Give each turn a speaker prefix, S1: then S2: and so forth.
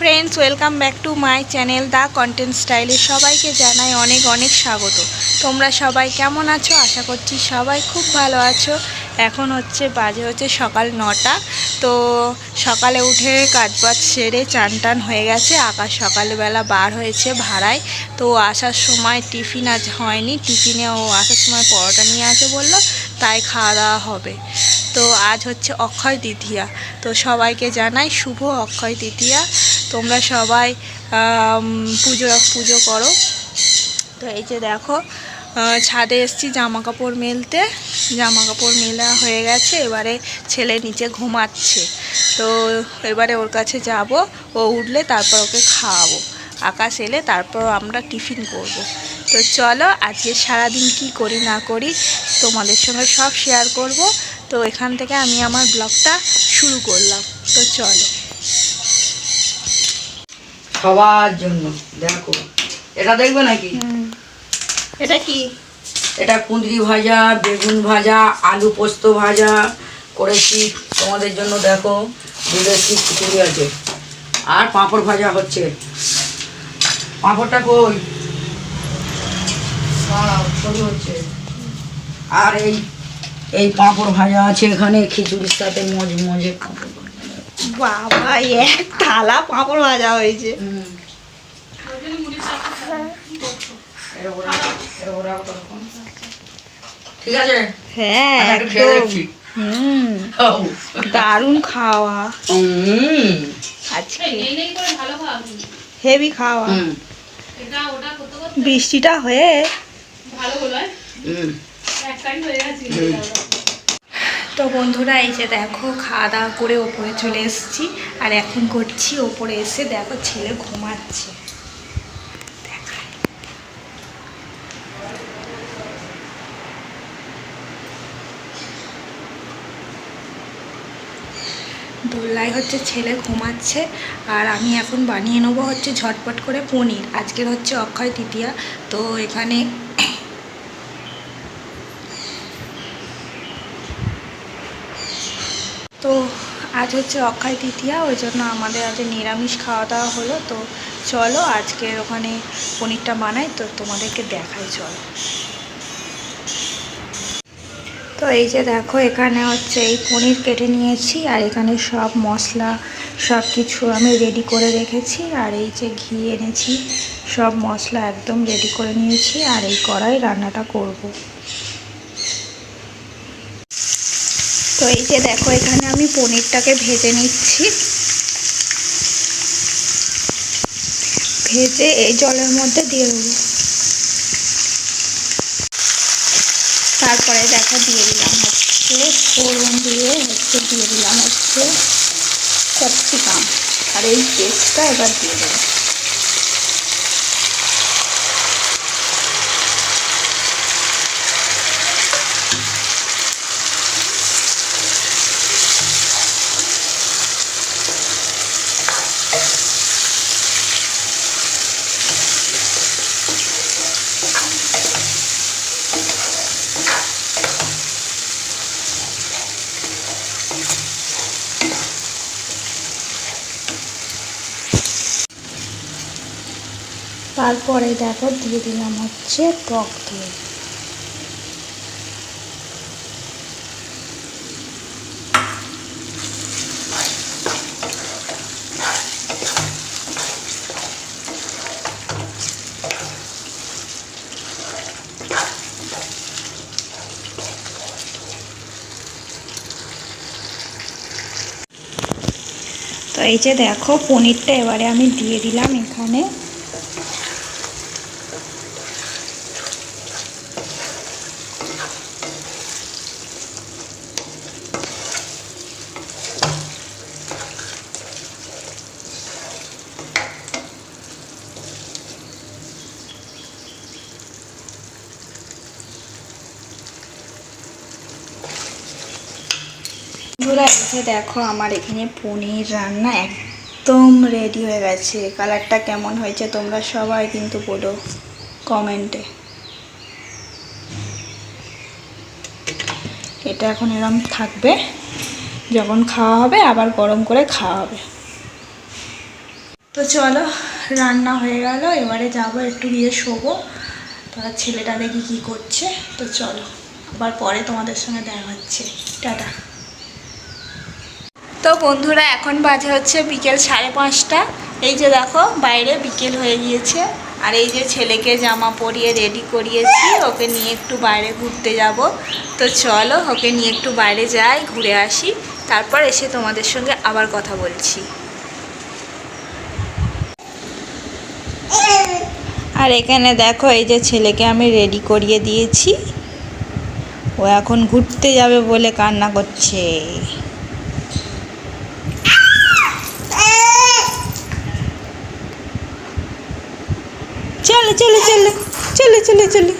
S1: Friends welcome back to my channel the content স্টাইলে সবাইকে জানাই অনেক অনেক স্বাগত। তোমরা সবাই কেমন আছো? আশা করছি সবাই খুব ভালো আছো। এখন হচ্ছে বাজে হচ্ছে সকাল নটা। তো সকালে উঠে কাজবাজ সেরে চান টান হয়ে গেছে। আকাশ সকালবেলা বার হয়েছে ভাড়ায়। তো আসার সময় টিফিন আজ হয়নি। টিফিনে ও আসার সময় পরোটা নিয়ে আসে বলল, তাই খাওয়া দাওয়া হবে। তো আজ হচ্ছে অক্ষয় তৃতীয়া। তো সবাইকে জানাই শুভ অক্ষয় তৃতীয়া। তোমরা সবাই পুজো পুজো করো। তো এই যে দেখো ছাদে এসছি জামা কাপড় মেলতে। জামা কাপড় মেলা হয়ে গেছে, এবারে ছেলে নিচে ঘুমাচ্ছে। তো এবারে ওর কাছে যাব, ও উঠলে তারপর ওকে খাওয়াবো। আকাশ এলে তারপর আমরা টিফিন করব। তো চলো, আজকে সারাদিন কি করি না করি তোমাদের সঙ্গে সব শেয়ার করব। তো এখান থেকে আমি আমার ব্লগটা শুরু করলাম। তো চলো।
S2: সবার জন্য দেখো। এটা দেখবে নাকি?
S1: এটা কি?
S2: এটা কুঁদরি ভাজা বেগুন ভাজা আলু পোস্ত ভাজা করেছি। তোমাদের জন্য দেখো দুধের কি খিচুড়ি আছে। আর পাঁপড় ভাজা হচ্ছে। পাঁপড়টা কই? হচ্ছে। আর এই এই পাঁপড় ভাজা আছে এখানে খিচুড়ির সাথে মজে মজে পাঁপড়।
S1: বাবা এক থালা পাঁপড় ভাজা হয়েছে।
S2: ঠিক আছে।
S1: হ্যাঁ হুম দারুণ খাওয়া। আজকে হেভি খাওয়া। বৃষ্টিটা হয়ে
S2: হুম।
S1: তো বন্ধুরা, এই যে দেখো, খাওয়া দাওয়া করে ওপরে চলে এসেছি। আর এখন করছি, ওপরে এসে দেখো ছেলে ঘুমাচ্ছে। দোল্লায় হচ্ছে ছেলে ঘুমাচ্ছে, আর আমি এখন বানিয়ে নেব হচ্ছে ঝটপট করে পনির। আজকের হচ্ছে অক্ষয় তৃতীয়া। তো এখানে তো আজ হচ্ছে অক্ষয় তৃতীয়া, ওই জন্য আমাদের আজ নিরামিষ খাওয়া দাওয়া হলো তো চলো, আজকে ওখানে পনিরটা বানাই, তো তোমাদেরকে দেখাই, চলো তো এই যে দেখো, এখানে হচ্ছে এই পনির কেটে নিয়েছি, আর এখানে সব মশলা, সব কিছু আমি রেডি করে রেখেছি, আর এই যে ঘি এনেছি, সব মশলা একদম রেডি করে নিয়েছি, আর এই কড়াই রান্নাটা করব। তো এই যে দেখো, এখানে আমি পনিরটাকে ভেজে নিচ্ছি। ভেজে এই জলের মধ্যে দিয়ে দেবো। তারপরে দেখো দিয়ে দিলাম হচ্ছে ফোড়ন দিয়ে হচ্ছে দিয়ে দিলাম হচ্ছে ক্যাপসিকাম। আর এই পেস্টটা এবার দিয়ে দেবো। তারপরে দেখো দিয়ে দিলাম হচ্ছে টক দই। তো এই যে দেখো পনিরটা এবারে আমি দিয়ে দিলাম এখানে। বন্ধুরা যে দেখো আমার এখানে পনির রান্না একদম রেডি হয়ে গেছে। কালারটা কেমন হয়েছে তোমরা সবাই কিন্তু বলো কমেন্টে এটা এখন এরম থাকবে, যখন খাওয়া হবে আবার গরম করে খাওয়া হবে। তো চলো, রান্না হয়ে গেল, এবারে যাব একটু গিয়ে শোবো তো আর ছেলেটা দেখি কী করছে। তো চলো, আবার পরে তোমাদের সঙ্গে দেখা হচ্ছে। টাটা। তো বন্ধুরা, এখন বাজে হচ্ছে বিকেল সাড়ে পাঁচটা। এই যে দেখো, বাইরে বিকেল হয়ে গিয়েছে। আর এই যে ছেলেকে জামা পরিয়ে রেডি করিয়েছি, ওকে নিয়ে একটু বাইরে ঘুরতে যাব। তো চলো, ওকে নিয়ে একটু বাইরে যাই, ঘুরে আসি। তারপর এসে তোমাদের সঙ্গে আবার কথা বলছি। আর এখানে দেখো, এই যে ছেলেকে আমি রেডি করিয়ে দিয়েছি। ও এখন ঘুরতে যাবে বলে কান্না করছে। চলো চলো চলো চলো চলো চলো